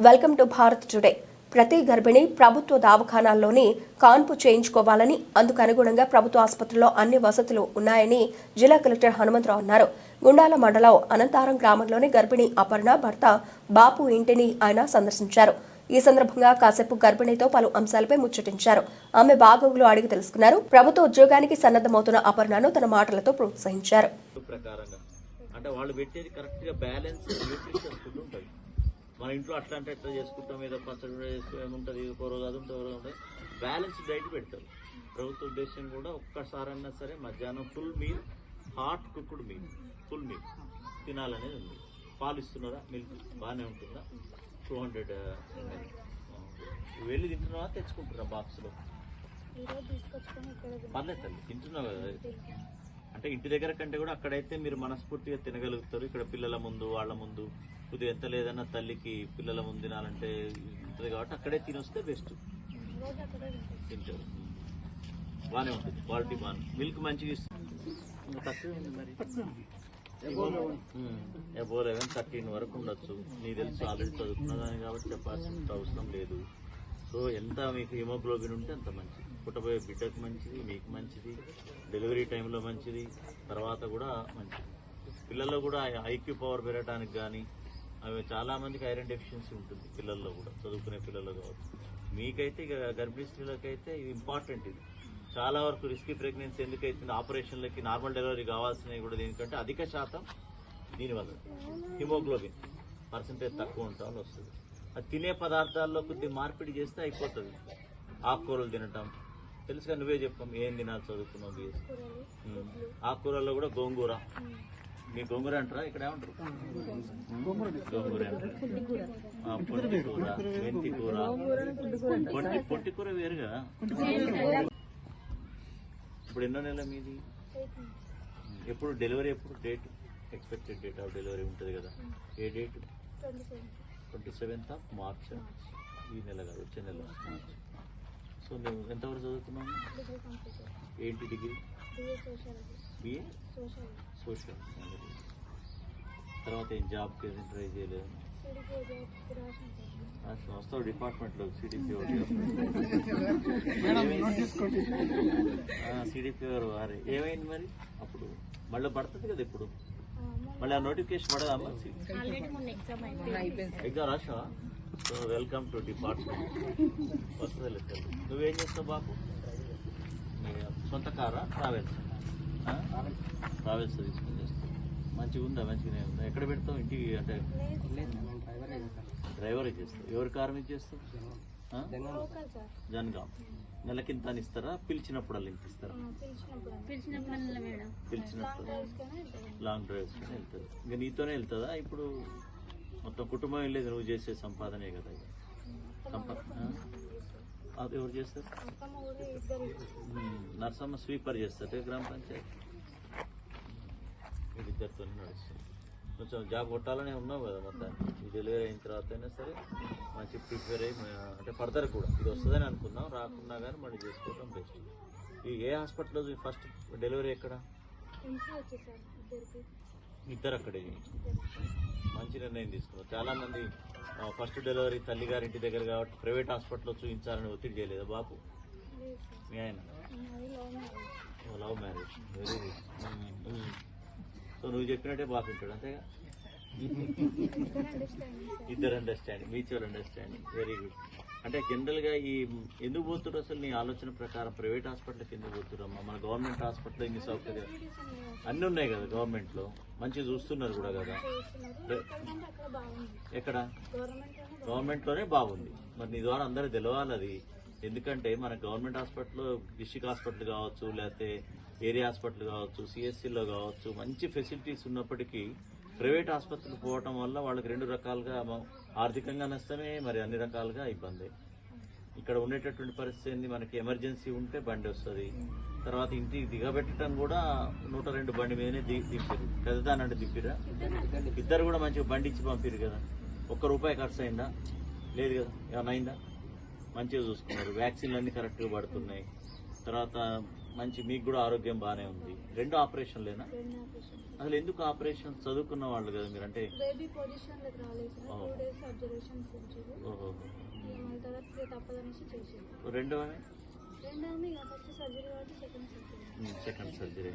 Welcome to Bharat today. ప్రతి గర్భిణి ప్రభుత్వ దవాఖానాల్లోని కాన్పు చేయించుకోవాలని అందుకు అనుగుణంగా ప్రభుత్వ ఆసుపత్రిలో అన్ని వసతులు ఉన్నాయని జిల్లా కలెక్టర్ హనుమంతరావు అన్నారు. గుండాల మండలం అనంతారం గ్రామంలోని గర్భిణి అపర్ణ భర్త బాపు ఇంటిని ఆయన సందర్శించారు. ఈ సందర్భంగా కాసేపు గర్భిణితో పలు అంశాలపై ముచ్చటించారు. ఆమె బాగోగులు అడిగి తెలుసుకున్నారు. ప్రభుత్వ ఉద్యోగానికి సన్నద్ధమవుతున్న అపర్ణను తన మాటలతో ప్రోత్సహించారు. అంటే వాళ్ళు పెట్టేది కరెక్ట్గా బ్యాలెన్స్ న్యూట్రిషన్ ఫుడ్ ఉంటుంది. మన ఇంట్లో అట్లా అంటే ఎట్లా చేసుకుంటాం? ఏదో పచ్చడి కూడా చేసుకో ఏముంటుంది? ఒక రోజు అది ఉంటుంది ఉంటుంది. బ్యాలెన్స్ డైట్ పెడతారు. ప్రభుత్వ ఉద్దేశం కూడా ఒక్కసారన్నా సరే మధ్యాహ్నం full meal hot cooked meal full meal తినాలనేది ఉంది. పాలు ఇస్తున్నారా? మిల్క్ బాగానే ఉంటుందా? టూ హండ్రెడ్ వెళ్ళి తింటున్నావా? తెచ్చుకుంటున్నా బాక్స్లో పర్లేదు తల్లి తింటున్నావు కదా. అంటే ఇంటి దగ్గర కంటే కూడా అక్కడైతే మీరు మనస్ఫూర్తిగా తినగలుగుతారు. ఇక్కడ పిల్లల ముందు వాళ్ళ ముందు. కొద్దిగా ఎంత లేదన్నా తల్లికి పిల్లల ముందు తినాలంటే ఉంటుంది కాబట్టి అక్కడే తినొస్తే బెస్ట్ తింటారు. బాగానే ఉంటుంది క్వాలిటీ బాగా మిల్క్ మంచిగా ఇస్తుంది ఇంకా తక్కువ ఉంది మరి. ఎబో లెవెన్ థర్టీన్ వరకు ఉండొచ్చు. నీ తెలుసు ఆల్రెడీ చదువుకున్నదాన్ని కాబట్టి చెప్పాల్సిన అవసరం లేదు. సో ఎంత మీకు హిమోగ్లోబిన్ ఉంటే అంత మంచిది. పుట్టబోయే బిడ్డకు మంచిది మీకు మంచిది డెలివరీ టైంలో మంచిది తర్వాత కూడా మంచిది. పిల్లల్లో కూడా ఐక్యూ పవర్ పెరగడానికి కానీ అవి చాలా మందికి ఐరన్ డెఫిషియన్సీ ఉంటుంది పిల్లల్లో కూడా చదువుకునే పిల్లల్లో కావచ్చు. మీకైతే ఇక గర్భిణీ స్త్రీలకైతే ఇది ఇంపార్టెంట్ ఇది. చాలా వరకు రిస్కీ ప్రెగ్నెన్సీ ఎందుకైతుంది ఆపరేషన్లకి నార్మల్ డెలివరీ కావాల్సినవి కూడా దీనికంటే అధిక శాతం దీనివల్ల. హిమోగ్లోబిన్ పర్సంటేజ్ తక్కువ ఉంటాం వస్తుంది. అది తినే పదార్థాల్లో కొద్ది మార్పిడి చేస్తే అయిపోతుంది. ఆకుకూరలు తినటం. తెలుసుగా నువ్వే చెప్పాం ఏం తినాలి చదువుకున్నావు. ఆకుకూరల్లో కూడా గోంగూర. మీ గోంగూర అంటారా? ఇక్కడ ఏమంటారు? గోంగూర పొట్టి కూర. మెంతి కూర. పొట్టి పొట్టి కూర వేరు కదా ఇప్పుడు ఎన్నో నెల మీది? ఎప్పుడు? డెలివరీ ఎప్పుడు? Date? Expected date of delivery ఉంటుంది కదా. ఏ date? Twenty seventh of March. ఈ నెల కాదు వచ్చే నెల మార్చ్. సో నువ్వు ఎంతవరకు చదువుతున్నావు ఏంటి డిగ్రీ? BA social. తర్వాత ఏం జాబ్కి ఏం ట్రై చేయలేదు? వస్తావు డిపార్ట్మెంట్లో సిడిపి సిడిపి వారు. ఏమైంది మరి? అప్పుడు మళ్ళీ పడుతుంది కదా ఇప్పుడు? మళ్ళీ ఆ నోటిఫికేషన్ పడదా ఎగ్జామ్ అయిపోయింది. ఎగ్జామ్ రాసావా? సో వెల్కమ్ టు డిపార్ట్మెంట్ వస్తుంది నువ్వేం చేస్తావు బాబు? నీ సొంత కారా? ట్రావెల్స్? ట్రావెల్స్ తీసుకుని చేస్తాం మంచిగా ఉందా? మంచిగానే ఉందా? ఎక్కడ పెడతావు? ఇంటికి అంటే డ్రైవర్ చేస్తాం ఎవరి కారు మీద చేస్తాం ఆ? నెలకి ఇంత అని ఇస్తారా? పిలిచినప్పుడు ఇంత ఇస్తారా? పిలిచినప్పుడు లాంగ్ డ్రైవ్స్ కానీ వెళ్తుంది ఇంకా నీతోనే వెళ్తుందా? ఇప్పుడు మొత్తం కుటుంబం వెళ్ళేది నువ్వు చేసే సంపాదనే కదా ఇక. సంపా అది ఎవరు చేస్తారు? నరసమ్మ స్వీపర్ చేస్తారు గ్రామ పంచాయతీ? వీళ్ళిద్దరితో నడుస్తుంది. కొంచెం జాబ్ కొట్టాలనే ఉన్నావు కదా మొత్తం ఈ డెలివరీ అయిన తర్వాత అయినా సరే మంచి ప్రిపేర్ అయ్యి అంటే ఫర్దర్ కూడా. ఇది వస్తుందని అనుకున్నాం రాకున్నా కానీ మళ్ళీ చేసుకోవడం బెస్ట్ ఈ ఏ హాస్పిటల్లో ఫస్ట్ డెలివరీ ఎక్కడ? ఇద్దరు అక్కడే. మంచి నిర్ణయం తీసుకున్నారు. చాలా మంది ఫస్ట్ డెలివరీ తల్లి గారి ఇంటి దగ్గర కాబట్టి ప్రైవేట్ హాస్పిటల్లో చూపించాలని ఒత్తిడి చేయలేదా బాపు మీ ఆయన? Love marriage very good so నువ్వు చెప్పినట్టే బాపు ఉంటాడు అంతేగా? ఇద్దరు understanding mutual understanding very good అంటే జనరల్గా ఈ ఎందుకు పోతున్నారు అసలు నీ ఆలోచన ప్రకారం ప్రైవేట్ హాస్పిటల్కి ఎందుకు పోతురమ్మా మన గవర్నమెంట్ హాస్పిటల్ ఇన్ని సౌకర్యాలు. అన్నీ ఉన్నాయి కదా గవర్నమెంట్లో మంచిగా చూస్తున్నారు కూడా కదా. ఎక్కడ? గవర్నమెంట్లోనే బాగుంది. మరి నీ ద్వారా అందరూ తెలవాలి అది. ఎందుకంటే మన గవర్నమెంట్ హాస్పిటల్ డిస్టిక్ హాస్పిటల్ కావచ్చు లేకపోతే ఏరియా హాస్పిటల్ కావచ్చు సిఎస్సిలో కావచ్చు మంచి ఫెసిలిటీస్ ఉన్నప్పటికీ ప్రైవేట్ ఆసుపత్రులు పోవటం వల్ల వాళ్ళకి రెండు రకాలుగా ఆర్థికంగా నష్టమే మరి అన్ని రకాలుగా ఇబ్బంది. ఇక్కడ ఉండేటటువంటి పరిస్థితి ఏంది? మనకి ఎమర్జెన్సీ ఉంటే బండి వస్తుంది. తర్వాత ఇంటికి దిగబెట్టడం కూడా నూట రెండు బండి మీదనే ది దింపారు పెద్దదానంటే దింపిరా ఇద్దరు కూడా మంచిగా బండి ఇచ్చి పంపారు కదా. ఒక్క రూపాయి ఖర్చు అయిందా లేదు కదా. ఏమైనా అయిందా? మంచిగా చూసుకున్నారు. వ్యాక్సిన్లు అన్ని కరెక్ట్గా పడుతున్నాయి. తర్వాత మంచి మీకు కూడా ఆరోగ్యం బాగానే ఉంది. రెండు ఆపరేషన్లేనా? ఆపరేషన్ అసలు ఎందుకు ఆపరేషన్ చదువుకున్న వాళ్ళు కదా మీరు? అంటే బేబీ పొజిషన్లోకి రాలేదు. సార్. టూ డేస్ అబ్జర్వేషన్స్ ఉంచారు ఓహో. ఇక మళ్ళీ తర్వాత ఇక తప్పదనేసి చేసారు రెండో ఆమె రెండోమి ఇక ఫస్ట్ సర్జరీ కాబట్టి సెకండ్ సర్జరీ సెకండ్ సర్జరీ